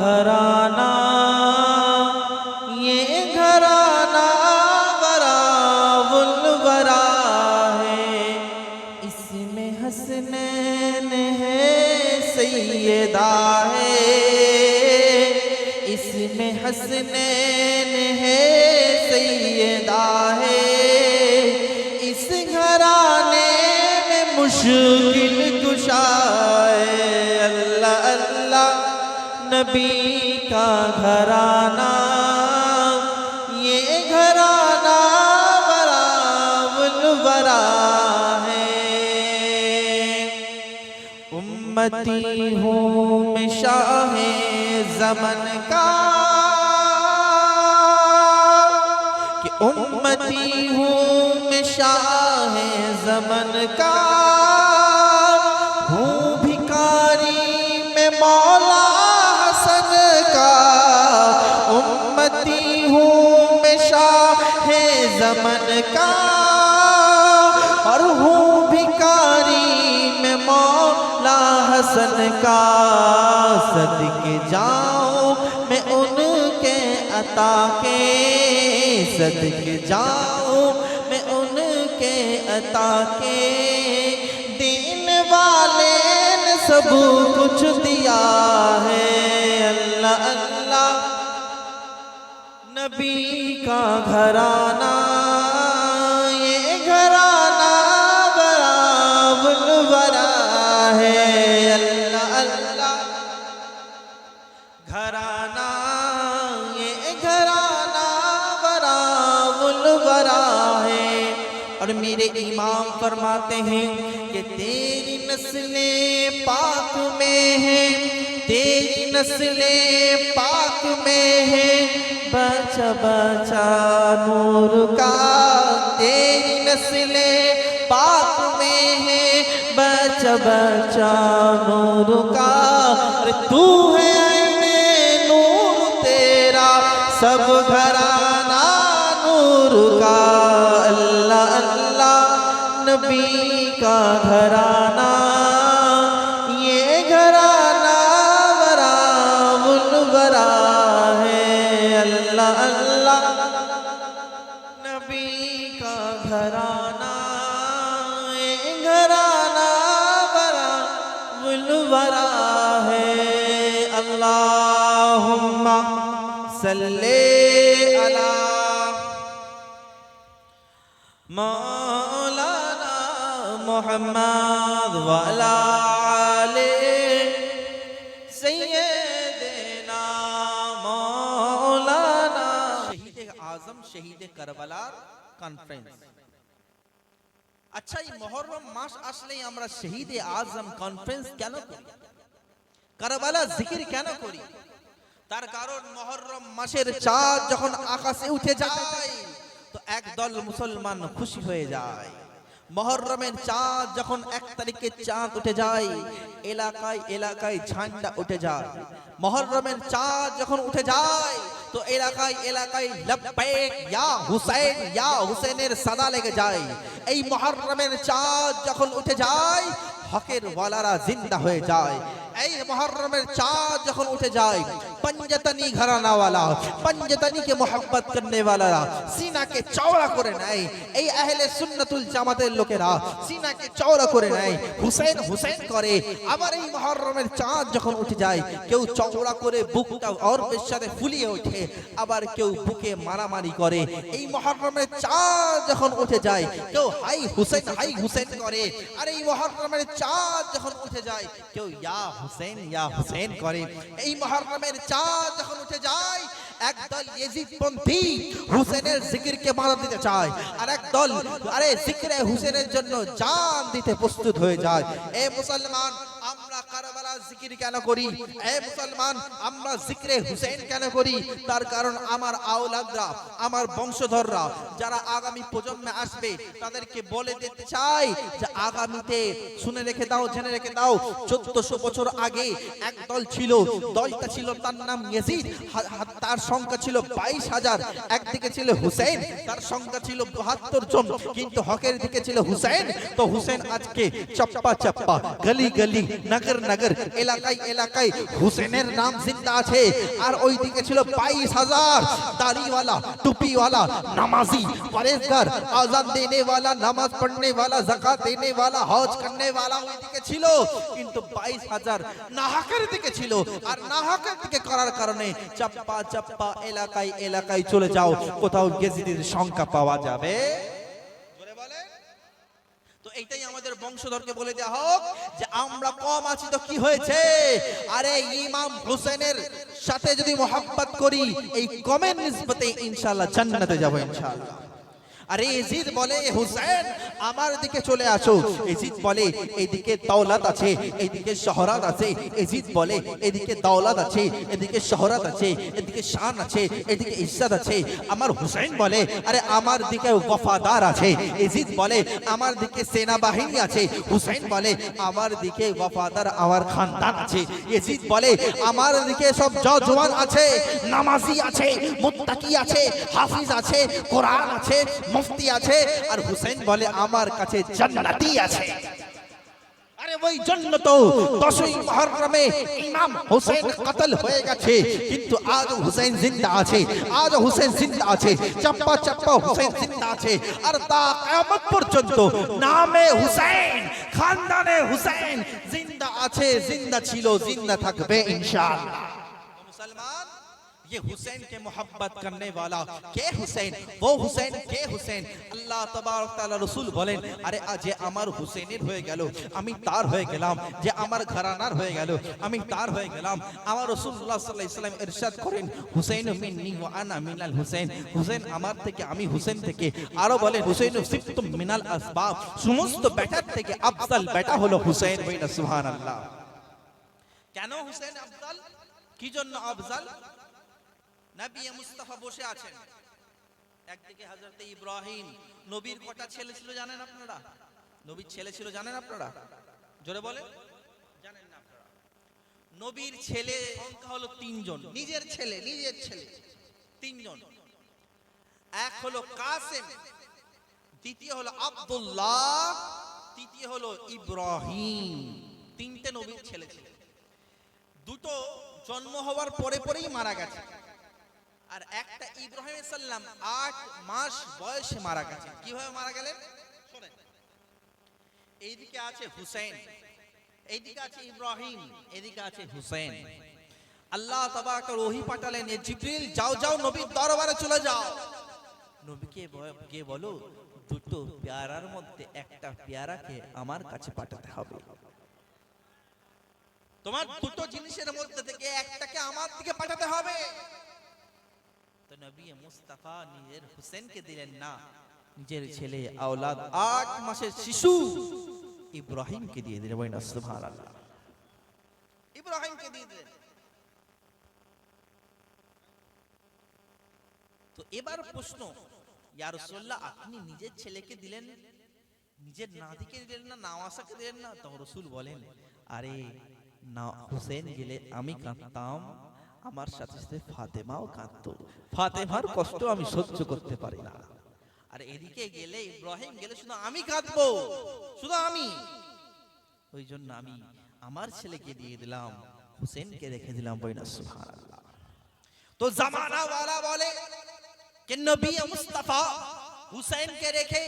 گھرانہ یہ گھرانہ برا ولورا ہے۔ اس میں حسنین ہے، سیدہ ہے۔ اس میں حسنین ہے، سیدہ ہے۔ اس گھرانے میں مشکل کشا ہے۔ اللہ اللہ۔ نبی کا گھرانا یہ گھرانا برا منورا ہے۔ امتی ہوں میں شاہ زمن کا، کہ امتی ہوں میں شاہ زمن کا۔ ہوں بھکاری میں مولا زمن کا، اور ہوں بھکاری میں مولا حسن کا۔ صدقے جاؤں میں ان کے عطا کے۔ صدقے جاؤں میں ان کے عطا کے۔ دین والے نے سب کچھ دیا ہے۔ اللہ اللہ۔ نبی کا گھرانہ امام فرماتے ہیں کہ تیری نسل پاک میں ہے تیری نسل پاک میں ہے بچا بچا نور کا، تیری نسل پاک میں ہے بچا بچا نور کا تو ہے نور تیرا۔ سب گھرانا نور کا۔ نبی کا گھرانہ، یہ گھرانہ ورا منورا ہے۔ اللہ اللہ۔ نبی کا گھرانہ، یہ گھرانہ ورا منورا ہے۔ اللہم صلی محمد وعلى آل سيدنا مولانا شهيد اعظم شهيد کربلا conference আচ্ছা এই মহরম মাস আসলেই আমরা শহীদে আজম কনফারেন্স কেন করি? কারবালা জিকির কেন করি? তার কারণ মহরম মাসের চাঁদ যখন আকাশে উঠে যায়, তো একদল মুসলমান খুশি হয়ে যায়। মহররমের চাঁদ যখন এক তারিখে চাঁদ উঠে যায়, এলাকায় এলাকায় ঝান্ডা উঠে যায়। মহররমের চাঁদ যখন উঠে যায়, তো এলাকায় এলাকায় লব্বাইক ইয়া হুসাইন, ইয়া হুসেনের সাদা লেগে যায়। এই মহররমের চাঁদ যখন উঠে যায়, হকের ওয়ালারা জিন্দা হয়ে যায়। এই মহরমের চাঁদ যখন উঠে যায় पंजतनी घराना वाला पंजतनी के मोहब्बत करने वाला সিনাকে চওড়া করে নেয় এই আহলে সুন্নাতুল জামাতের লোকেরা সিনাকে চওড়া করে নেয় হুসেন হুসেন করে আবার এই মহরমের চাঁদ যখন উঠে যায় কেউ চওড়া করে বুকটা অর্বের সাথে ফুলিয়ে ওঠে আবার কেউ বুকে মারামারি করে এই মহরমের চাঁদ যখন উঠে যায় কেউ হাই হুসেন হাই হুসেন করে আর এই মহরমের চাঁদ যখন উঠে যায় কেউ ইয়া হুসেন ইয়া হুসেন করে এই মহরমের চাঁদ যখন উঠে যায়, একদল ইয়েজিদপন্থী হুসেনের জিকিরকে বাধা দিতে চায়। আর একদল, আরে জিকিরে হুসেনের জন্য জান দিতে প্রস্তুত হয়ে যায়। এ মুসলমান জিকির কেন করি? এ মুসলমান, আমরা জিকিরে হুসেন কেন করি? তার কারণ আমার আওলাদরা, আমার বংশধররা, যারা আগামী প্রজন্মে আসবে, তাদেরকে বলে দিতে চাই যে আগামীতে, শুনে রেখে দাও, জেনে রেখে দাও, চোদ্দশো বছর আগে এক দল ছিল, দলটা ছিল তার নাম ইয়াজিদ তার সংখ্যা ছিল বাইশ হাজার। একদিকে ছিল হুসেন তার সংখ্যা ছিল বাহাত্তর জন, কিন্তু হকের দিকে ছিল হুসেন তো হুসেন আজকে চপ্পা চপ্পা গলি গলি নগর নগর এলাকা এলাকায় এলাকায় হুসেনের নাম জিন্দা আছে আর ওইদিকে ছিল বাইশ হাজার দাড়িওয়ালা টুপিওয়ালা নামাজি পরেজগার আজান দেনে वाला নামাজ পড়নে वाला জাকাত দেনে वाला হজ করনে वाला ওইদিকে ছিল কিন্তু বাইশ হাজার নাহাকের দিকে ছিল আর নাহাকের দিকে করার কারণে চাপ্পা চাপ্পা এলাকায় এলাকায় চলে যাও কোথাও গেজিদের সংখ্যা পাওয়া যাবে বংশধরকে বলে দেওয়া হোক যে আমরা কম আছি তো কি হয়েছে? আরে ইমাম হোসেনের সাথে যদি মোহাম্মত করি, এই কমের নিসবতে ইনশাল্লাহ জান্নাতে যাব ইনশাআল্লাহ। আরে ইজিদ বলে হুসেন আমার দিকে চলে আসো। ইজিদ বলে এইদিকে দৌলত আছে এইদিকে শহরাত আছে। ইজিদ বলে এদিকে দৌলত আছে এদিকে শহরাত আছে এদিকে শান আছে এদিকে ইজ্জত আছে। আমার হুসেন বলে আরে আমার দিকে ওয়াফাদার আছে। ইজিদ বলে আমার দিকে সেনাবাহিনী আছে। হুসেন বলে আমার দিকে ওয়াফাদার আমার খানদান আছে। ইজিদ বলে আমার দিকে সব জওয়ান আছে নামাজি আছে মুত্তাকি আছে হাফিজ আছে কোরআন আছে মুফতি আছে আর হুসেন বলে, আমার কাছে জান্নাতি আছে। আরে ওই জন্য তো দশই মহরমে ইমাম হোসেন কতল হয়ে গেছে। কিন্তু আজ হুসেন জিন্দা আছে, আজ হুসেন জিন্দা আছে চাপ্পা চাপ্পা হুসেন জিন্দা আছে। আর তা কিয়ামত পর্যন্ত নামে হুসেন খানদানে হুসেন জিন্দা আছে, জিন্দা ছিল, জিন্দা থাকবে ইনশাআল্লাহ। মুসলমান? ये हुसैन के मोहब्बत करने वाला के हुसैन वो हुसैन के हुसैन আল্লাহ তাবারক তাআলা রাসূল বলেন আরে আজ যে আমার হুসেনের হয়ে গেল আমি তার হয়ে গেলাম যে আমার ঘরানার হয়ে গেল আমি তার হয়ে গেলাম আমার রাসূলুল্লাহ সাল্লাল্লাহু আলাইহি সাল্লাম ইরশাদ করেন হুসেন মিন্নি ওয়া আনা মিনাল হুসেন হুসেন আমার থেকে আমি হুসেন থেকে আরো বলেন হুসেন সিফতুম মিনাল আসবাব সমস্ত বেটার থেকে আফজাল বেটা হলো হুসেন বইনা সুবহানাল্লাহ কেন হুসেন আফজাল কি জন্য আফজাল নবী মুস্তাফা বসে আছেন। একদিকে হযরতে ইব্রাহিম, নবীর কটা ছেলে ছিল জানেন আপনারা? নবীর ছেলে ছিল জানেন আপনারা? জোরে বলে জানেন না আপনারা? নবীর ছেলে সংখ্যা হলো তিনজন। নিজের ছেলে নিজের ছেলে। তিনজন। এক হলো কাসেম, দ্বিতীয় হলো আব্দুল্লাহ, তৃতীয় হলো ইব্রাহিম। তিনটে নবীর ছেলে ছিল। দুটো জন্ম হওয়ার পরে পরেই মারা গেছে। আর একটা ইব্রাহিম সাল্লাম আট মাস বয়সে মারা গেছে। কীভাবে মারা গেলেন? এইদিকে আছে হুসেন এইদিকে আছে ইব্রাহিম এদিকে আছে হুসেন আল্লাহ তাবারক ওহি পাঠালেন, এ জিবরিল, যাও যাও, নবীর দরবারে চলে যাও। নবীকে গিয়ে বলো? দুটো পেয়ারার মধ্যে একটা পেয়ারাকে আমার কাছে পাঠাতে হবে। তোমার দুটো জিনিসের মধ্যে থেকে একটাকে আমার দিকে পাঠাতে হবে। নবী মুস্তাফা নিজের হুসেনকে দিলেন না। নিজের ছেলে আওলাদ আট মাসের শিশু ইব্রাহিমকে দিয়ে দিলেন। বলেন সুবহানাল্লাহ। ইব্রাহিমকে দিয়ে দিলেন। তো এবার প্রশ্ন ইয়া রাসূলুল্লাহ আপনি নিজের ছেলেকে দিলেন? নিজের নাতিকে দিলেন না নাওয়াসাকে দিলেন না? তখন রসুল বলেন আরে না হুসেন গেলে আমি কাঁদতাম। আমার সাথে সাথে ফাতেমাও কাঁদত। ফাতেমার কষ্ট আমি সহ্য করতে পারি না। আর এদিকে গেলে ইব্রাহিম গেলে শুধু আমি কাঁদবো শুধু আমি। ওই জন্য আমি আমার ছেলেকে দিয়ে দিলাম হুসেনকে রেখে দিলাম বইনা সুবহানাল্লাহ। তো জামানাওয়ালা বলে যে নবী মুস্তাফা হুসেনকে রেখে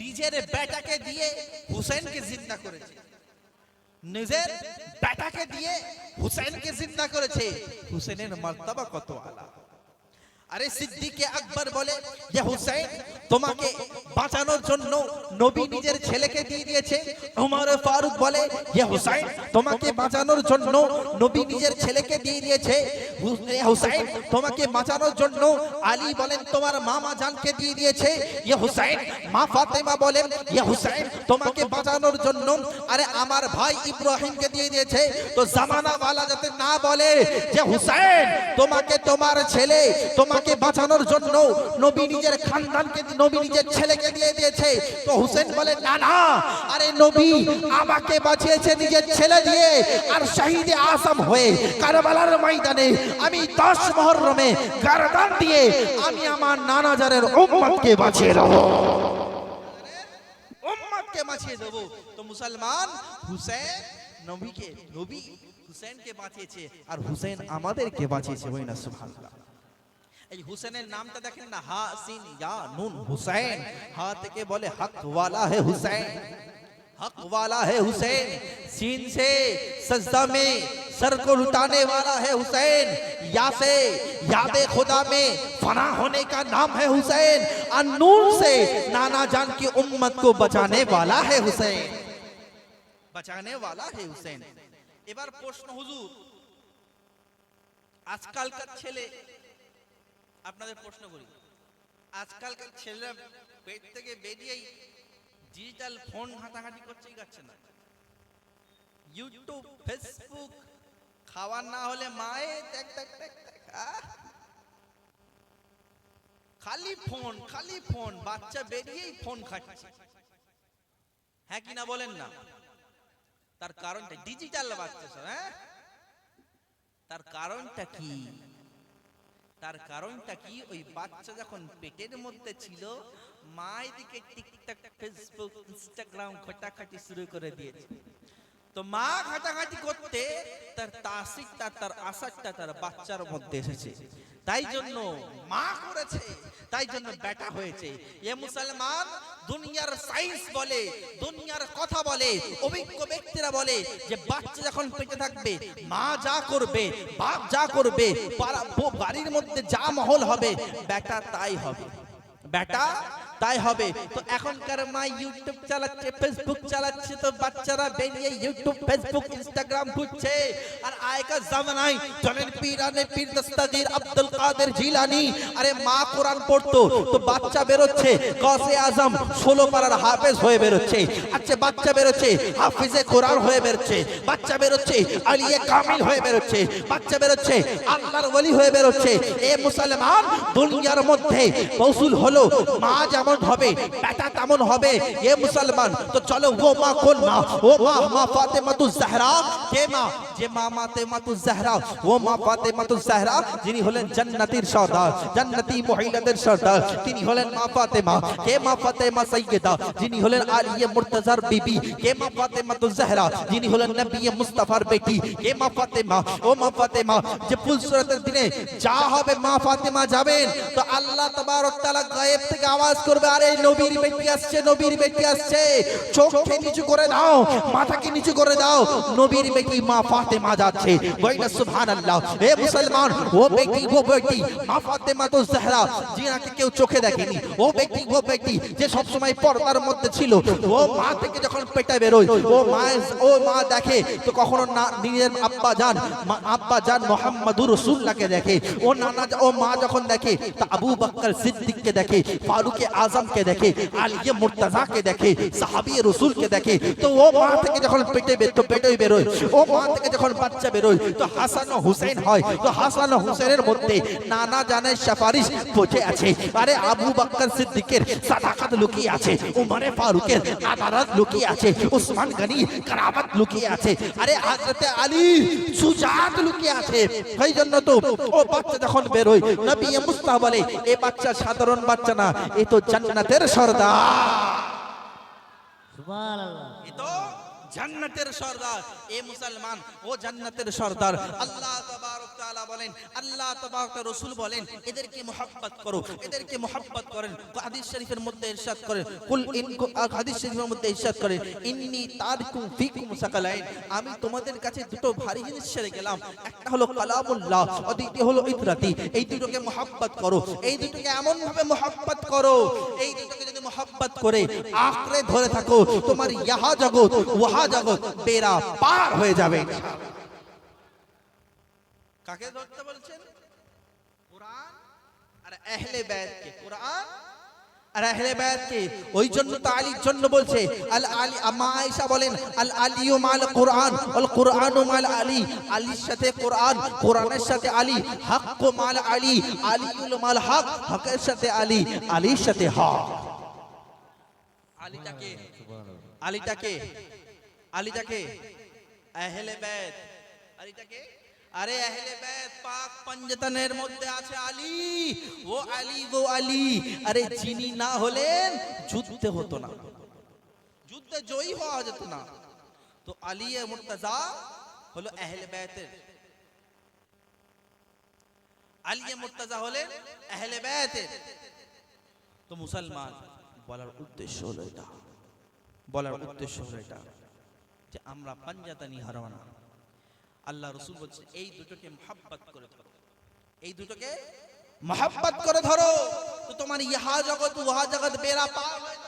নিজের বেটাকে দিয়ে হুসেনকে জিন্দা করেছে। নিজের বেটাকে দিয়ে হুসেনকে জিন্দা করেছে। হুসেনের মর্তবা কত আলা। আরে সিদ্দিকে আকবর বলে যে, হুসেন তোমাকে বাঁচানোর জন্য নবী নিজের ছেলেকে দিয়ে দিয়েছে। উমর ফারুক বলে যে হুসাইন, তোমাকে বাঁচানোর জন্য নবী নিজের ছেলেকে দিয়ে দিয়েছে। হু- হুসেন তোমাকে বাঁচানোর জন্য আলী বলেন, তোমার মামা জানকে দিয়ে দিয়েছে। ইয়ে হুসাইন, মা ফাতেমা বলেন ইয়ে হুসেন তোমাকে বাঁচানোর জন্য, আরে আমার ভাই ইব্রাহিমকে দিয়ে দিয়েছে। তো জামানা ওয়ালা যাতে না বলে যে, হুসাইন, তোমাকে তোমার ছেলে, তোমাকে বাঁচানোর জন্য নবী নিজের খানদানকে নবী নিজের ছেলেকে দিয়ে দিয়েছে। তো হুসেন বলে, না না, আরে নবী, আমাকে বাঁচিয়েছে নিজের ছেলে দিয়ে আর শহীদে আসাম হয়ে কারবালার ময়দানে আমি দশ মহরমে গারদান দিয়ে আমি আমার নানা জানের উম্মতকে বাঁচিয়ে দেবো। উম্মতকে বাঁচিয়ে দেবো। তো মুসলমান, হুসেন নবীকে, নবী হুসেনকে বাঁচিয়েছে আর হুসেন আমাদেরকে বাঁচিয়েছে। ওই না, সুবহানাল্লাহ। এই হুসেনের নামটা দেখেন না، হা، সিন، ইয়া، নুন হুসাইন হা থেকে বলে হক ওয়ালা হে হুসাইন حق والا ہے حسین سین سے سجدہ میں سر کو لٹانے والا ہے حسین یا سے یاد خدا میں فنا ہونے کا نام ہے حسین انون سے نانا جان کی امت کو بچانے والا ہے حسین بچانے والا ہے حسین এবার প্রশ্ন، হুজুর। আজকালকার ছেলে আপনাদের প্রশ্ন করি। আজকালকার ছেলেরা পেট থেকে বেরিয়েই ডিজিটাল ফোন ঘাটাঘাটি করছেই যাচ্ছে না। ইউটিউব ফেসবুক খাওয়ার না হলে মায়ে দেখ দেখ দেখ, আহ। খালি ফোন খালি ফোন বাচ্চা বেরিয়েই ফোন খাচ্ছে। হ্যাঁ কি না বলেন না? তার কারণটা ডিজিটাল বাচ্চা হ্যাঁ? তার কারণটা কি? তার কারণটা কি? ওই বাচ্চা যখন পেটের মধ্যে ছিল, মা এদিকে টিকটক ফেসবুক ইনস্টাগ্রাম ঘাটাঘাটি শুরু করে দিয়েছে। তো মা ঘাটাঘাটি করতে তার তাসিকটা, তার আশাটা তার বাচ্চার মধ্যে এসেছে। তাই জন্য মা করেছে, তাই জন্য বেটা হয়েছে। এ মুসলমান দুনিয়ার সায়েন্স বলে, দুনিয়ার কথা বলে, অভিজ্ঞ ব্যক্তিরা বলে যে বাচ্চা যখন পেটে থাকবে, মা যা করবে, বাপ যা করবে বাড়ির মধ্যে যা মহল হবে, বেটা তাই হবে। বেটা তাই হবে। তো এখনকার মা ইউটিউব চালাচ্ছে ফেসবুক চালাচ্ছে, তো বাচ্চারা বেরিয়ে ইউটিউব ফেসবুক ইনস্টাগ্রাম খুঁজছে আর আয়কার জামানায় চলেন পীরানে পীর দস্তাগীর আব্দুল কাদের জিলানি, আরে মা কোরআন পড়তো, তো বাচ্চা বেরোচ্ছে গসে আজম ষোলো পাড়ার হাফেজ হয়ে বেরোচ্ছে আচ্ছা বাচ্চা বেরোচ্ছে, হাফিজে কোরআন হয়ে বেরোচ্ছে, বাচ্চা বেরোচ্ছে, আলিয়ে কামিল হয়ে বেরোচ্ছে, বাচ্চা বেরোচ্ছে, আল্লাহর ওলি হয়ে বেরোচ্ছে। এ মুসলমান দুনিয়ার মধ্যে মৌসুল হলো, মা যেমন হবে, বেটা তেমন হবে। এ মুসলমান, তো চলো, ও মা কোন মা ও মা মা ফাতেমাতু জাহরা। কে মা? যে মা ফাতেমাতু জাহরা, ও মা ফাতেমাতু জাহরা, যিনি হলেন জান্নাতের সর্দার, জান্নাতি মহিলাদের সর্দার। তিনি হলেন মা ফাতেমা, কে মা ফাতেমা সাইয়্যিদা যিনি হলেন আলিয়ে মুর্তজার বিবি। কে মা ফাতেমাতু জাহরা, যিনি হলেন নবী মুস্তাফার বেটি। কে মা ফাতেমা? ও মা ফাতেমা, যে ফুলসরাতের দিনে যা হবে মা ফাতেমা যাবেন। তো আল্লাহ তাবারক তাআলা গায়েব থেকে আওয়াজ করবে। আরে নবীর বেটি আসছে, নবীর বেটি আসছে। চোখকে নিচু করে দাও, মাথাকে নিচু করে দাও। নবীর বেটি মা ফাতেমা যাচ্ছে। বইনা সুবহানাল্লাহ। এ মুসলমান, ও বেটি ও বেটি, মা ফাতেমা তো জাহরা, যিনাকে কেউ চোখে দেখেনি। ও বেটি ও বেটি, যে সব সময় পর্দার মধ্যে ছিল, ও মা থেকে যখন পেটে বেরোয়, ও মা ও মা দেখে, তো কখনো না, নিজের আব্বা জান আব্বা জান মোহাম্মদুর রসুল্লাহকে দেখে। ও নানা, ও মা যখন দেখে, তা আবু বকর সিদ্দিককে দেখে, ফারুকে আজমকে দেখে, আলিয়ে মুর্তাজাকে দেখে, সাহাবি রসুলকে দেখে, তো ও মা থেকে যখন পেটে বে- তো পেটেই বেরোয়, ও মা থেকে যখন বাচ্চা বেরোয়, তো হাসান ও হুসেন হয়, তো হাসান ও হুসেনের মধ্যে নানা জানের সাফারিশ পচে আছে। আরে আবু বকর সিদ্দিকের সাদাকাত লুকিয়ে আছে, উমরে ফারুকের আদালত লুকিয়ে আছে, উসমান গনি কারামত লুকিয়ে আছে, আরে হযরতে আলী সুজাত লুকিয়ে আছে। সেই জন্য তো ও বাচ্চা যখন বেরোয়, নবী মুস্তাফা বলে, এ বাচ্চা সাধারণ বাচ্চা না, এ তো জান্নাতের সর্দার। সুবহানাল্লাহ। জান্নাতের সর্দার। এ মুসলমান, ও জান্নাতের সর্দার। আল্লাহ তাবারক বলেন, আল্লাহ রাসূল বলেন, এদেরকে মোহাব্বত করো, এদেরকে মোহাব্বত করেন। হাদিস শরীফের মধ্যে ইরশাদ করেন, কুল ইন হাদিস শরীফের মধ্যে ইরশাদ করেন, ইন্নী তারিকুম ফিকুম সাকালাইন। আমি তোমাদের কাছে দুটো ভারী জিনিস ছেড়ে গেলাম। একটা হলো কালামুল্লাহ আর দ্বিতীয় হলো ইতরাতি। এই দুটোকে মোহাব্বত করো। এই দুটোকে এমন ভাবে মোহাব্বত করো, এই মোহাব্বত করে আঁকড়ে ধরে থাকো। তোমার ইহা জগৎ ওহা জগৎ বেরা পার হয়ে যাবে। কাকে ধরতে বলছেন? কোরআন আর আহলে বাইতকে কোরআন আর আহলে বাইতকে ওই জন্য তো আলীর জন্য বলছে, আল আলী, আম্মা আয়েশা বলেন, আল আলিয়ু মাল কোরআন, আল কোরআনু মাল আলী। আলীর সাথে কোরআন, কোরআনের সাথে আলী হক মাল আলী, আলিউল মাল হক, হকের সাথে আলী, আলীর সাথে হক। আলীটাকে আলীটাকে আলীটাকে আহলে বাইত আলীটাকে আরে আহলে বাইত পাক পঞ্জতনের মধ্যে আছে আলী। ও আলী গো আলী। আরে যিনি না হলেন যুদ্ধে হতো না। যুদ্ধে জয়ী হওয়া যেত না। তো আলী এ মুর্তজা হলো আহলে বায়াতের আলিয়া মুর্তাজা হলেন আহলে বায়াতের তো মুসলমান বলার উদ্দেশ্য হলো এটা। বলার উদ্দেশ্য হলো এটা যে আমরা পাঞ্জাতানি হারানা আল্লাহ রসুল বলছে, এই দুটোকে মহাব্বত করে ধরো। এই দুটোকে মহাব্বত করে ধরো। তো তোমার ইহা জগৎ, উহা জগৎ বেড়া পার হয়ে।